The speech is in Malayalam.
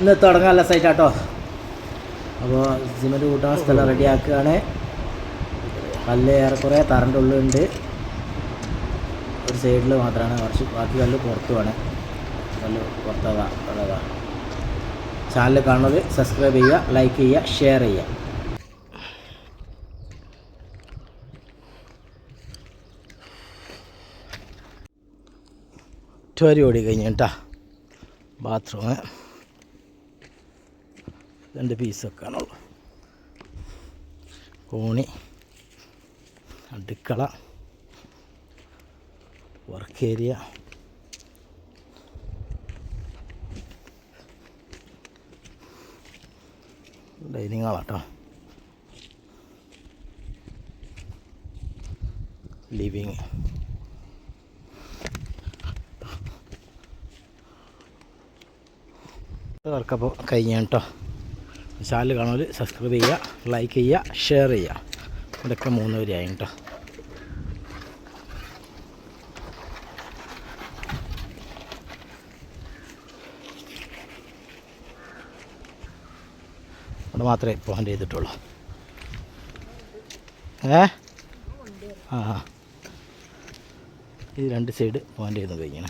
ഇന്ന് തുടങ്ങാനുള്ള സൈറ്റാട്ടോ അപ്പോൾ സിമെന്റ് കൂട്ടാൻ സ്ഥലം റെഡിയാക്കുകയാണ് കല്ല് ഏറെക്കുറെ തറന്റെ ഉള്ളുണ്ട് ഒരു സൈഡിൽ മാത്രമാണ്. കുറച്ച് ബാക്കി കല്ല് പുറത്തുമാണ് കല്ല് പുറത്തതാ ഉള്ളതാ ചാനൽ കാണുന്നത് സബ്സ്ക്രൈബ് ചെയ്യുക ലൈക്ക് ചെയ്യുക ഷെയർ ചെയ്യുക. ഒറ്റവരി ഓടി കഴിഞ്ഞിട്ടാ ബാത്റൂം രണ്ട് പീസൊക്കെ ആണുള്ളൂ കോണി അടുക്കള വർക്ക് ഏരിയ ഡൈനിങ് ഹാളാട്ടോ ലിവിങ് വർക്കപ്പോൾ കഴിഞ്ഞ കേട്ടോ. ചാനൽ കാണുമ്പോൾ സബ്സ്ക്രൈബ് ചെയ്യുക ലൈക്ക് ചെയ്യുക ഷെയർ ചെയ്യുക. ഇവിടെയൊക്കെ മൂന്ന് വരെയായി കേട്ടോ. അവിടെ മാത്രമേ പോയിന്റ് ചെയ്തിട്ടുള്ളൂ. ഏ? ആ. ഈ രണ്ട് സൈഡ് പോയിന്റ് ചെയ്ത് കഴിഞ്ഞാണ്